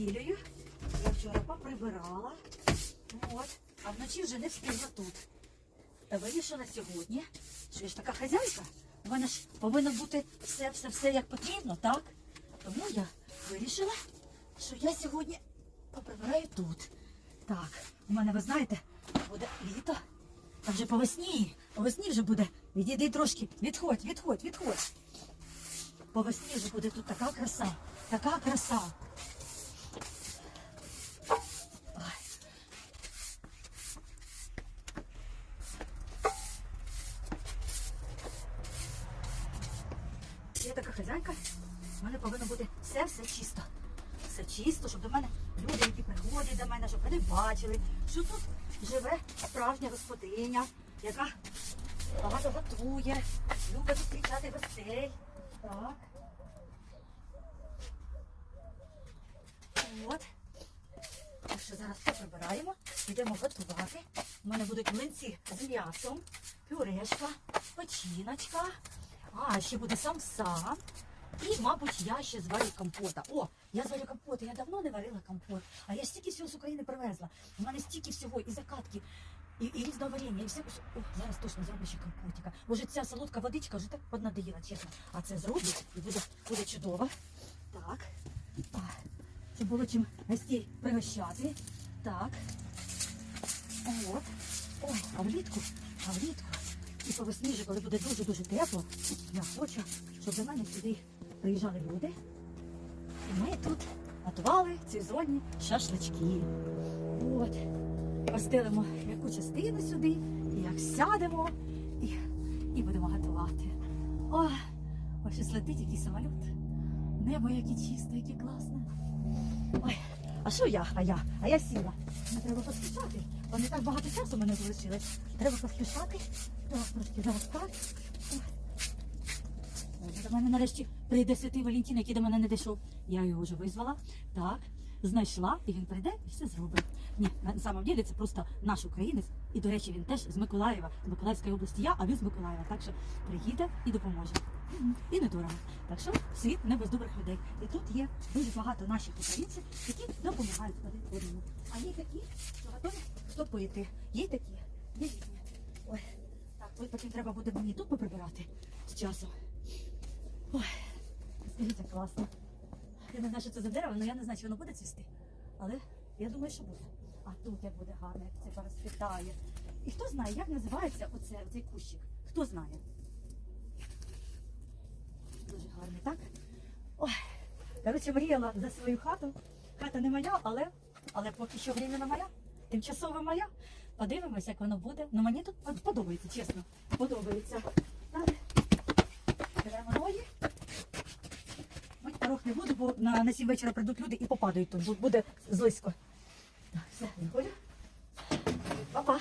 неділею. Я вчора поприбирала. От. А вночі вже не встигла тут. Та вирішила сьогодні, що я ж така хазяйка. У мене ж повинно бути все, все, все як потрібно, так? Тому я вирішила, що я сьогодні поприбираю тут. Так, у мене, ви знаєте, буде літо. Там вже по весні. По весні вже буде. Відійди трошки. Відходь, відходь, відходь. По весні вже буде тут така краса. Така краса. Я така хазяйка. У мене повинно бути все все чисто. Все чисто, щоб до мене люди, які приходять до мене, щоб вони бачили, що тут живе справжня господиня, яка багато готує, любить зустрічати гостей. Так. От. Так що зараз все прибираємо, йдемо готувати. У мене будуть млинці з м'ясом, пюрешка, печіночка, а ще буде самса. І, мабуть, я ще зварю компота. О, я зварю компоти. Я давно не варила компот. А я стільки всього з України привезла. У мене стільки всього, і закатки, і, і різного варення, і все. О, зараз точно зроблю ще компотика. Може, ця солодка водичка вже так поднадоїла, чесно. А це зроблю і буде, буде чудово. Так. Щоб було чим гостей пригощати. Так. От. Ой, а влітку, а влітку. І по весні, вже, коли буде дуже-дуже тепло, я хочу, щоб до мене сюди приїжджали люди. І ми тут готували сезонні шашлички. От. Постелимо яку частину сюди, і як сядемо, і, і будемо готувати. О, ось летить якийсь самоліт. Небо яке чисте, яке класне. Ой, а що я? А я? А я сіла. Мені треба поспішати, бо не так багато часу мене залишилось. Треба поспішати. До мене нарешті прийде святий Валентин, який до мене не дійшов. Я його вже визвала. Так, знайшла, і він прийде і все зробить. Ні, на самом деле це просто наш українець. І, до речі, він теж з Миколаєва, з Миколаївської області я, а він з Миколаєва. Так що приїде і допоможе. І недорого. Так що світ не без добрих людей. І тут є дуже багато наших українців, які допомагають один одному. А є такі, що готові втопити. Є такі, є різні. Ой, так, ось потім треба буде мені тут поприбирати з часом. Ой, як класно. Я не знаю, що це за дерево, але я не знаю, чи воно буде цвісти. Але я думаю, що буде. А тут як буде гарно, як це порозквітає. І хто знає, як називається оце, оцей кущик? Хто знає? Дуже гарний, так? Ой, коротше, мріяла за свою хату. Хата не моя, але, але поки що временно моя. Тимчасово моя. Подивимось, як воно буде. Ну мені тут подобається, чесно. Подобається. Так. Беремо ноги. Мить порог не буду, бо на, на сім вечора прийдуть люди і попадають тут. Буде злизько. Так, все, виходю. Па-па.